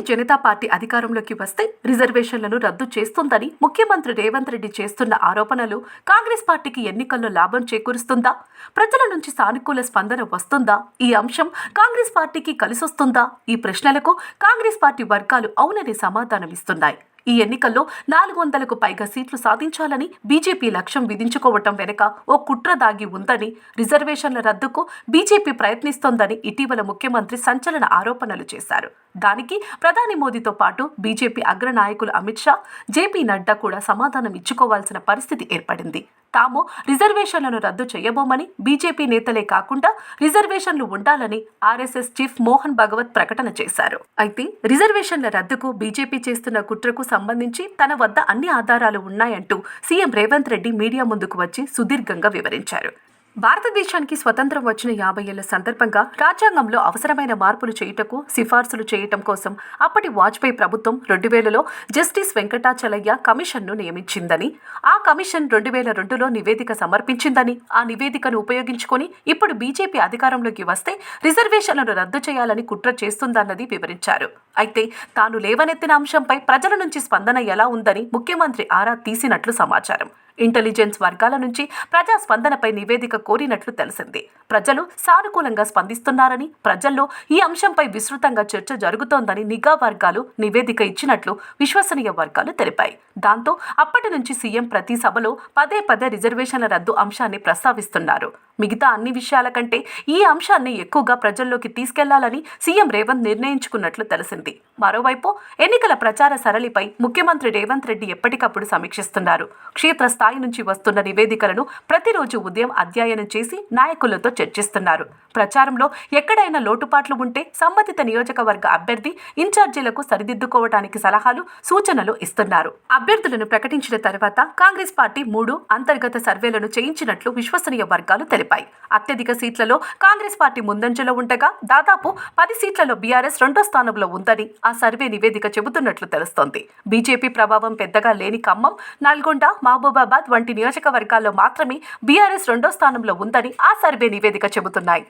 Bharatiya Janata party అధికారంలోకి వస్తే రిజర్వేషన్లను రద్దు చేస్తుందని ముఖ్యమంత్రి రేవంత్ రెడ్డి చేస్తున్న ఆరోపణలు కాంగ్రెస్ పార్టీకి ఎన్నికల్లో లాభం చేకూరుస్తుందా? ప్రజల నుంచి సానుకూల స్పందన వస్తుందా? ఈ అంశం కాంగ్రెస్ పార్టీకి కలిసొస్తుందా? ఈ ప్రశ్నలకు కాంగ్రెస్ పార్టీ వర్గాలు అవుననే సమాధానమిస్తున్నాయి. ఈ ఎన్నికల్లో నాలుగు వందలకు పైగా సీట్లు సాధించాలని బీజేపీ లక్ష్యం విధించుకోవటం వెనుక ఓ కుట్ర దాగి ఉందని రిజర్వేషన్ల రద్దుకు బీజేపీ ప్రయత్నిస్తోందని ఇటీవల ముఖ్యమంత్రి సంచలన ఆరోపణలు చేశారు. దానికి ప్రధాని మోదీతో పాటు బీజేపీ అగ్రనాయకులు అమిత్ షా జేపీ నడ్డా కూడా సమాధానం ఇచ్చుకోవాల్సిన పరిస్థితి ఏర్పడింది. తాము రిజర్వేషన్లను రద్దు చేయబోమని బీజేపీ నేతలే కాకుండా రిజర్వేషన్లు ఉండాలని ఆర్ఎస్ఎస్ చీఫ్ మోహన్ భగవత్ ప్రకటన చేశారు. అయితే రిజర్వేషన్ల రద్దుకు బీజేపీ చేస్తున్న కుట్రకు సంబంధించి తన వద్ద అన్ని ఆధారాలు ఉన్నాయంటూ సీఎం రేవంత్ రెడ్డి మీడియా ముందుకు వచ్చి సుదీర్ఘంగా వివరించారు. భారతదేశానికి స్వతంత్రం వచ్చిన యాభై ఏళ్ళ సందర్భంగా రాజ్యాంగంలో అవసరమైన మార్పులు చేయుటకు సిఫార్సులు చేయటం కోసం అప్పటి వాజ్పేయి ప్రభుత్వం రెండు వేలలో జస్టిస్ వెంకటాచలయ్య కమిషన్ను నియమించిందని ఆ కమిషన్ రెండు వేల రెండులో నివేదిక సమర్పించిందని ఆ నివేదికను ఉపయోగించుకొని ఇప్పుడు బీజేపీ అధికారంలోకి వస్తే రిజర్వేషన్లను రద్దు చేయాలని కుట్ర చేస్తుందన్నది వివరించారు. అయితే తాను లేవనెత్తిన అంశంపై ప్రజల నుంచి స్పందన ఎలా ఉందని ముఖ్యమంత్రి ఆరా తీసినట్లు సమాచారం. ఇంటెలిజెన్స్ వర్గాల నుంచి ప్రజా స్పందనపై నివేదిక కోరినట్లు తెలిసింది. ప్రజలు సానుకూలంగా స్పందిస్తున్నారని ప్రజల్లో ఈ అంశంపై విస్తృతంగా చర్చ జరుగుతోందని నిఘా వర్గాలు నివేదిక ఇచ్చినట్లు విశ్వసనీయ వర్గాలు తెలిపాయి. దాంతో అప్పటి నుంచి సీఎం ప్రతి సభలో పదే పదే రిజర్వేషన్ల రద్దు అంశాన్ని ప్రస్తావిస్తున్నారు. మిగతా అన్ని విషయాల కంటే ఈ అంశాన్ని ఎక్కువగా ప్రజల్లోకి తీసుకెళ్ళాలని సీఎం రేవంత్ నిర్ణయించుకున్నట్లు తెలిసింది. మరోవైపు ఎన్నికల ప్రచార సరళిపై ముఖ్యమంత్రి రేవంత్ రెడ్డి ఎప్పటికప్పుడు సమీక్షిస్తున్నారు. క్షేత్రస్థాయి స్థాయి నుంచి వస్తున్న నివేదికలను ప్రతిరోజు ఉదయం అధ్యయనం చేసి నాయకులతో చర్చిస్తున్నారు. ప్రచారంలో ఎక్కడైనా లోటుపాట్లు ఉంటే సంబంధిత నియోజకవర్గ అభ్యర్థి ఇన్ఛార్జీలకు సరిదిద్దుకోవడానికి సలహాలు సూచనలు ఇస్తున్నారు. అభ్యర్థులను ప్రకటించిన తర్వాత కాంగ్రెస్ పార్టీ మూడు అంతర్గత సర్వేలను చేయించినట్లు విశ్వసనీయ వర్గాలు తెలిపాయి. అత్యధిక సీట్లలో కాంగ్రెస్ పార్టీ ముందంజలో ఉండగా దాదాపు పది సీట్లలో బీఆర్ఎస్ రెండో స్థానంలో ఉందని ఆ సర్వే నివేదిక చెబుతున్నట్లు తెలుస్తోంది. బీజేపీ ప్రభావం పెద్దగా లేని ఖమ్మం నల్గొండ మహబూబాబాద్ వంటి నియోజకవర్గాల్లో మాత్రమే బీఆర్ఎస్ రెండో స్థానంలో ఉందని ఆ సర్వే నివేదిక చెబుతున్నాయి.